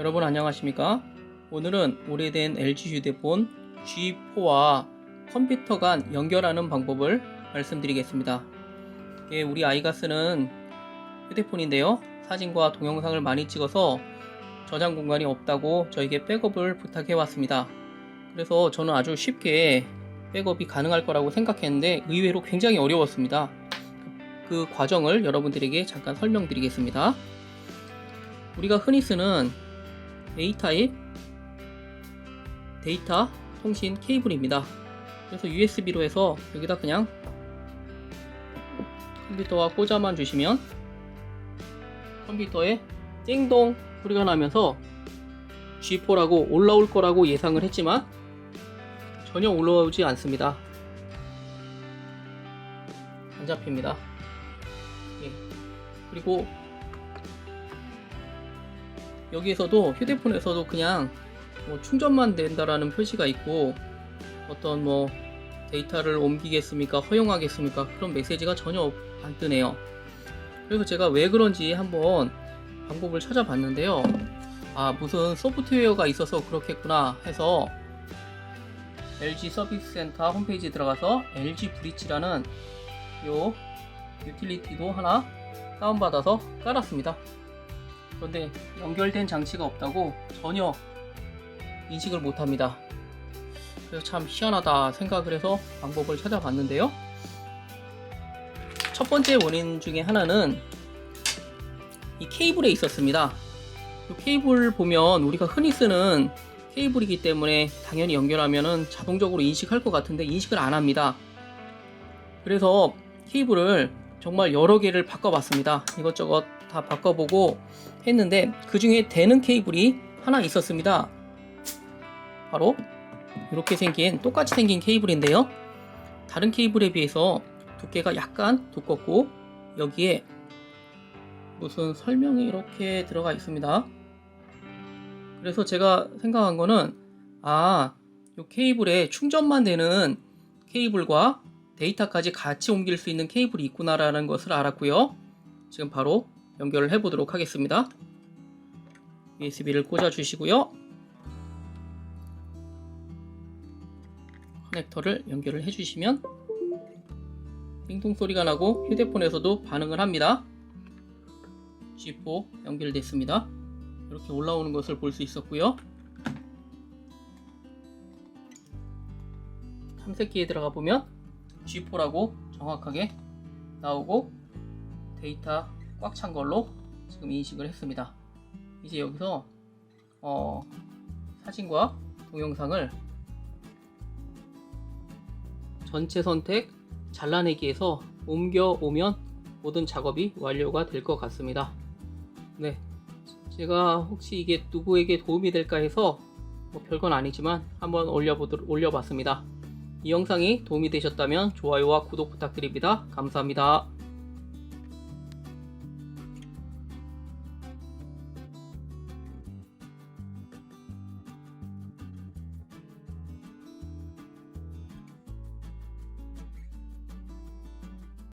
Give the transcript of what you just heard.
여러분 안녕하십니까? 오늘은 오래된 LG 휴대폰 G4와 컴퓨터 간 연결하는 방법을 말씀드리겠습니다. 이게 우리 아이가 쓰는 휴대폰인데요. 사진과 동영상을 많이 찍어서 저장 공간이 없다고 저에게 백업을 부탁해 왔습니다. 그래서 저는 아주 쉽게 백업이 가능할 거라고 생각했는데 의외로 굉장히 어려웠습니다. 그 과정을 여러분들에게 잠깐 설명드리겠습니다. 우리가 흔히 쓰는 A 타입 데이터 통신 케이블입니다. 그래서 USB로 해서 여기다 그냥 컴퓨터와 꽂아만 주시면 컴퓨터에 띵동 소리가 나면서 G4라고 올라올 거라고 예상을 했지만 전혀 올라오지 않습니다. 안 잡힙니다. 예. 그리고 여기에서도 휴대폰에서도 그냥 뭐 충전만 된다라는 표시가 있고 어떤 뭐 데이터를 옮기겠습니까? 허용하겠습니까? 그런 메시지가 전혀 안 뜨네요. 그래서 제가 왜 그런지 한번 방법을 찾아봤는데요. 아 무슨 소프트웨어가 있어서 그렇겠구나 해서 LG 서비스 센터 홈페이지에 들어가서 LG 브릿지라는 요 유틸리티도 하나 다운받아서 깔았습니다 그런데 연결된 장치가 없다고 전혀 인식을 못합니다. 그래서 참 희한하다 생각을 해서 방법을 찾아봤는데요. 첫 번째 원인 중에 하나는 이 케이블에 있었습니다. 이 케이블 보면 우리가 흔히 쓰는 케이블이기 때문에 당연히 연결하면 자동적으로 인식할 것 같은데 인식을 안 합니다. 그래서 케이블을 정말 여러 개를 바꿔봤습니다. 이것저것 다 바꿔보고 했는데 그 중에 되는 케이블이 하나 있었습니다. 바로 이렇게 생긴 똑같이 생긴 케이블인데요. 다른 케이블에 비해서 두께가 약간 두껍고 여기에 무슨 설명이 이렇게 들어가 있습니다. 그래서 제가 생각한 거는 아, 이 케이블에 충전만 되는 케이블과 데이터까지 같이 옮길 수 있는 케이블이 있구나라는 것을 알았고요. 지금 바로 연결을 해 보도록 하겠습니다. USB를 꽂아 주시고요. 커넥터를 연결을 해 주시면 띵동 소리가 나고 휴대폰에서도 반응을 합니다. G4 연결됐습니다. 이렇게 올라오는 것을 볼 수 있었고요. 탐색기에 들어가 보면 G4라고 정확하게 나오고 데이터 꽉 찬 걸로 지금 인식을 했습니다. 이제 여기서 어, 사진과 동영상을 전체 선택 잘라내기에서 옮겨오면 모든 작업이 완료가 될 것 같습니다. 네, 제가 혹시 이게 누구에게 도움이 될까 해서 뭐 별건 아니지만 한번 올려보도록 올려봤습니다. 이 영상이 도움이 되셨다면 좋아요와 구독 부탁드립니다. 감사합니다.